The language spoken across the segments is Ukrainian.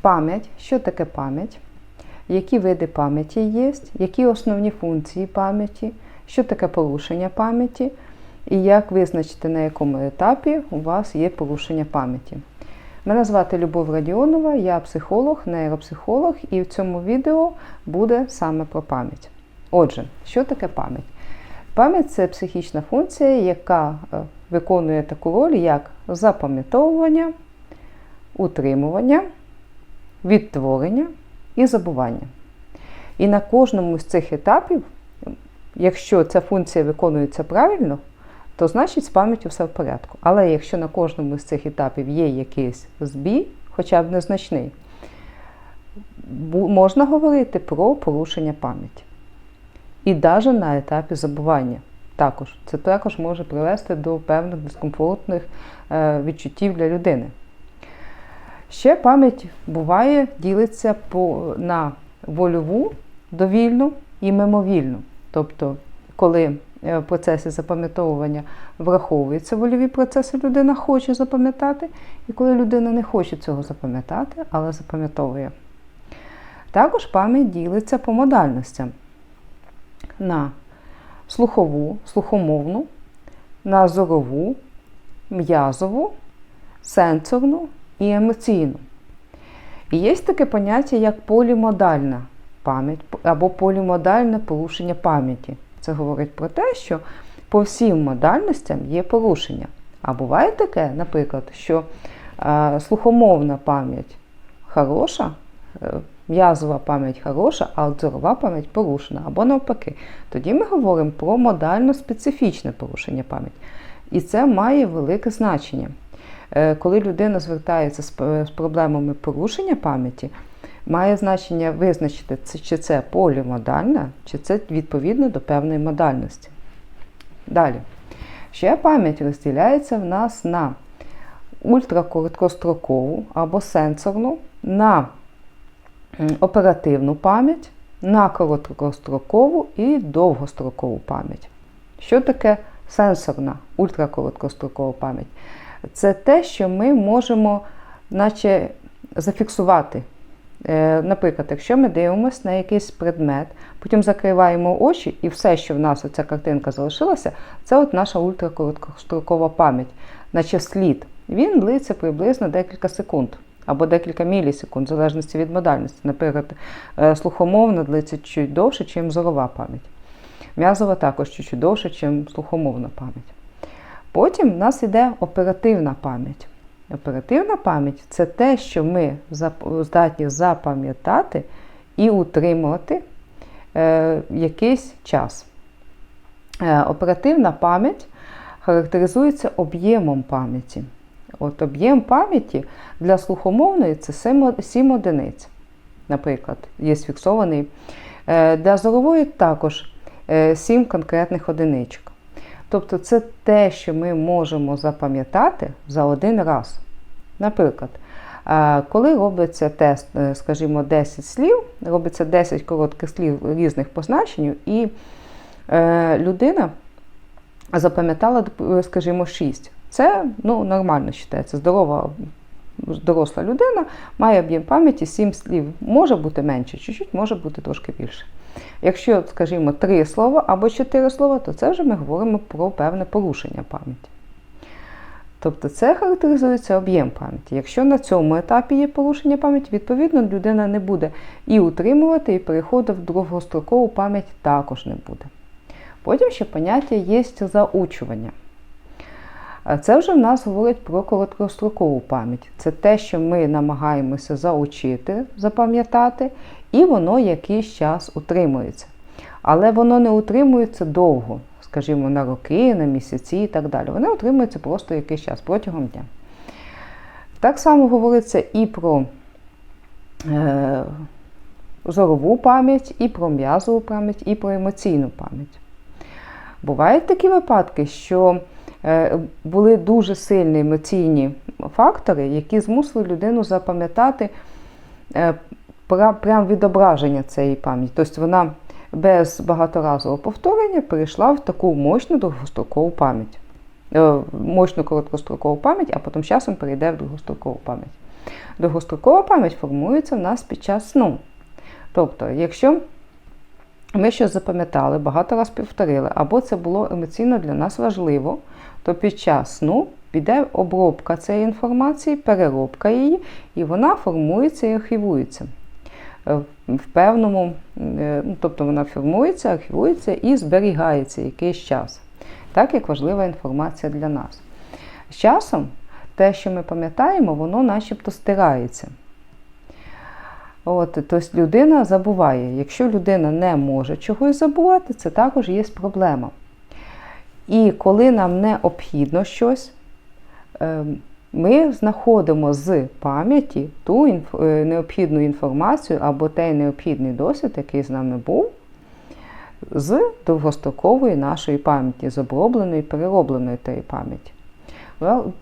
Пам'ять. Що таке пам'ять? Які види пам'яті є, які основні функції пам'яті, що таке порушення пам'яті, і як визначити, на якому етапі у вас є порушення пам'яті. Мене звати Любов Радіонова, я психолог, нейропсихолог, і в цьому відео буде саме про пам'ять. Отже, що таке пам'ять? Пам'ять це психічна функція, яка е, виконує таку роль, як запам'ятовування, утримування, відтворення і забування. І на кожному з цих етапів, якщо ця функція виконується правильно, то значить з пам'яттю все в порядку. Але якщо на кожному з цих етапів є якийсь збій, хоча б незначний, можна говорити про порушення пам'яті. І навіть на етапі забування. Також це також може привести до певних дискомфортних е, відчуттів для людини. Ще пам'ять буває, ділиться по, на вольову, довільну і мимовільну. Тобто, коли е, в процесі запам'ятовування враховуються вольові процеси, людина хоче запам'ятати, і коли людина не хоче цього запам'ятати, але запам'ятовує. Також пам'ять ділиться по модальностям на слухову, слухомовну, на зорову, м'язову, сенсорну і емоційну. І є таке поняття, як полімодальна пам'ять або полімодальне порушення пам'яті. Це говорить про те, що по всім модальностям є порушення. А буває таке, наприклад, що е, слухомовна пам'ять хороша, е, м'язова пам'ять хороша, а зорова пам'ять порушена, або навпаки. Тоді ми говоримо про модально специфічне порушення пам'яті. І це має велике значення. Е, коли людина звертається з проблемами порушення пам'яті, має значення визначити, чи це полімодальна, чи це відповідно до певної модальності. Далі. Ще пам'ять розділяється в нас на ультракороткострокову або сенсорну, на оперативну пам'ять, на короткострокову і довгострокову пам'ять. Що таке сенсорна ультракороткострокова пам'ять? Це те, що ми можемо наче зафіксувати. Е, наприклад, якщо ми дивимося на якийсь предмет, потім закриваємо очі, і все, що в нас оця картинка залишилася, це от наша ультракороткострокова пам'ять, наче слід. Він длиться приблизно декілька секунд або декілька мілісекунд, в залежності від модальності. Наприклад, е, слухомовна длиться чуть довше, ніж зорова пам'ять. М'язова також чуть довше, ніж слухомовна пам'ять. Потім в нас йде оперативна пам'ять. Оперативна пам'ять це те, що ми здатні запам'ятати і утримувати е, якийсь час. Е, оперативна пам'ять характеризується об'ємом пам'яті. От Об'єм пам'яті для слухомовної це 7 одиниць, наприклад, є фіксований. Е, для зорової також 7 конкретних одиничок. Тобто це те, що ми можемо запам'ятати за один раз. Наприклад, коли робиться тест, е, скажімо, 10 слів, робиться 10 коротких слів різних позначень, і е, людина запам'ятала, скажімо, 6. Це ну, нормально вважається. Здорова доросла людина має об'єм пам'яті 7 слів. Може бути менше, чуть-чуть, може бути трошки більше. Якщо, скажімо, три слова або чотири слова, то це вже ми говоримо про певне порушення пам'яті. Тобто це характеризується об'єм пам'яті. Якщо на цьому етапі є порушення пам'яті, відповідно, людина не буде і утримувати, і переходу в довгострокову пам'ять також не буде. Потім ще поняття є заучування. Це вже в нас говорить про короткострокову пам'ять. Це те, що ми намагаємося заучити, запам'ятати, і воно якийсь час утримується. Але воно не утримується довго, скажімо, на роки, на місяці і так далі. Воно утримується просто якийсь час протягом дня. Так само говориться і про е, зорову пам'ять, і про м'язову пам'ять, і про емоційну пам'ять. Бувають такі випадки, що були дуже сильні емоційні фактори, які змусили людину запам'ятати е, прям відображення цієї пам'яті. Тобто вона без багаторазового повторення перейшла в таку мощну довгострокову пам'ять. Е, мощну короткострокову пам'ять, а потім часом перейде в довгострокову пам'ять. Довгострокова пам'ять формується в нас під час сну. Тобто, якщо ми щось запам'ятали, багато раз повторили, або це було емоційно для нас важливо, то під час сну піде обробка цієї інформації, переробка її, і вона формується і архівується. Е, В певному, е, ну, тобто вона формується, архівується і зберігається якийсь час, так як важлива інформація для нас. З часом те, що ми пам'ятаємо, воно начебто стирається. От, тобто людина забуває. Якщо людина не може чогось забувати, це також є проблема. І коли нам необхідно щось, е, ми знаходимо з пам'яті ту інф- е, необхідну інформацію або той необхідний досвід, який з нами був, з довгострокової нашої пам'яті, з обробленої, переробленої тієї пам'яті.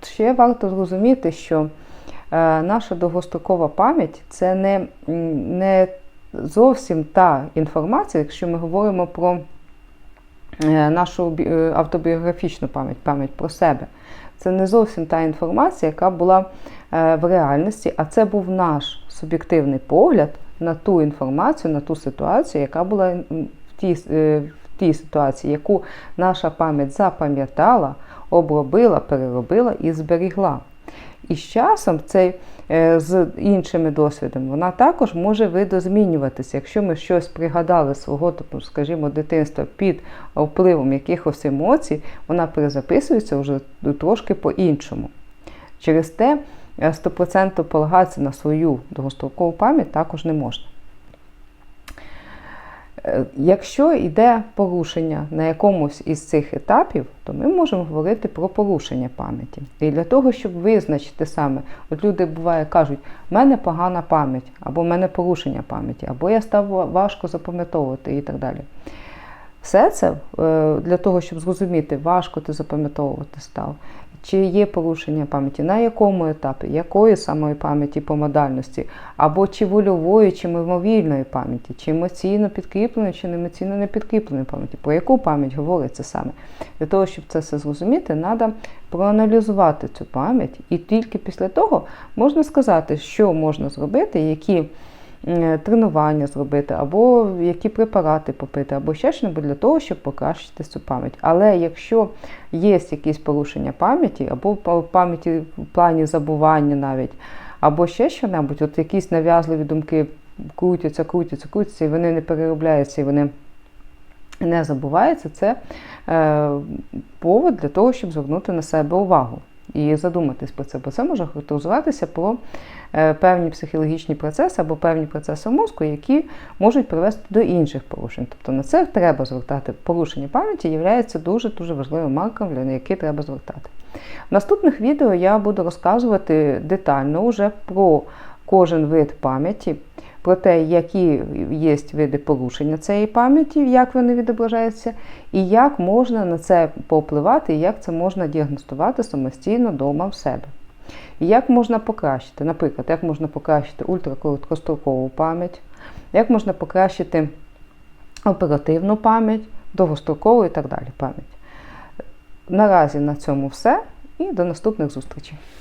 Ще варто зрозуміти, що е, наша довгострокова пам'ять це не, не зовсім та інформація, якщо ми говоримо про нашу е, автобіографічну пам'ять, пам'ять про себе. Це не зовсім та інформація, яка була е, в реальності, а це був наш суб'єктивний погляд на ту інформацію, на ту ситуацію, яка була в тій, е, в тій ситуації, яку наша пам'ять запам'ятала, обробила, переробила і зберігла. І з часом цей е, з іншими досвідами вона також може видозмінюватися. Якщо ми щось пригадали свого, тобто, скажімо, дитинства під впливом якихось емоцій, вона перезаписується вже трошки по-іншому. Через те е, 100% полагатися на свою довгострокову пам'ять також не можна. Е, Якщо йде порушення на якомусь із цих етапів, то ми можемо говорити про порушення пам'яті. І для того, щоб визначити саме, от люди буває кажуть, в мене погана пам'ять, або в мене порушення пам'яті, або я став важко запам'ятовувати і так далі. Все це е, для того, щоб зрозуміти, важко ти запам'ятовувати став, чи є порушення пам'яті, на якому етапі, якої самої пам'яті по модальності, або чи вольової, чи мимовільної пам'яті, чи емоційно підкріпленої, чи емоційно не підкріпленої пам'яті, про яку пам'ять говориться саме. Для того, щоб це все зрозуміти, треба проаналізувати цю пам'ять, і тільки після того можна сказати, що можна зробити, які тренування зробити, або які препарати попити, або ще щось для того, щоб покращити цю пам'ять. Але якщо є якісь порушення пам'яті, або пам'яті в плані забування навіть, або ще що-небудь, от якісь нав'язливі думки крутяться, крутяться, крутяться, і вони не переробляються, і вони не забуваються, це е, повод для того, щоб звернути на себе увагу і задуматись про це, бо це може характеризуватися про е, певні психологічні процеси або певні процеси мозку, які можуть привести до інших порушень. Тобто на це треба звертати. Порушення пам'яті є дуже-дуже важливим маркером, на який треба звертати. В наступних відео я буду розказувати детально вже про кожен вид пам'яті, про те, які є види порушення цієї пам'яті, як вони відображаються, і як можна на це повпливати, і як це можна діагностувати самостійно вдома в себе. І як можна покращити, наприклад, як можна покращити ультракороткострокову пам'ять, як можна покращити оперативну пам'ять, довгострокову і так далі пам'ять. Наразі на цьому все і до наступних зустрічей.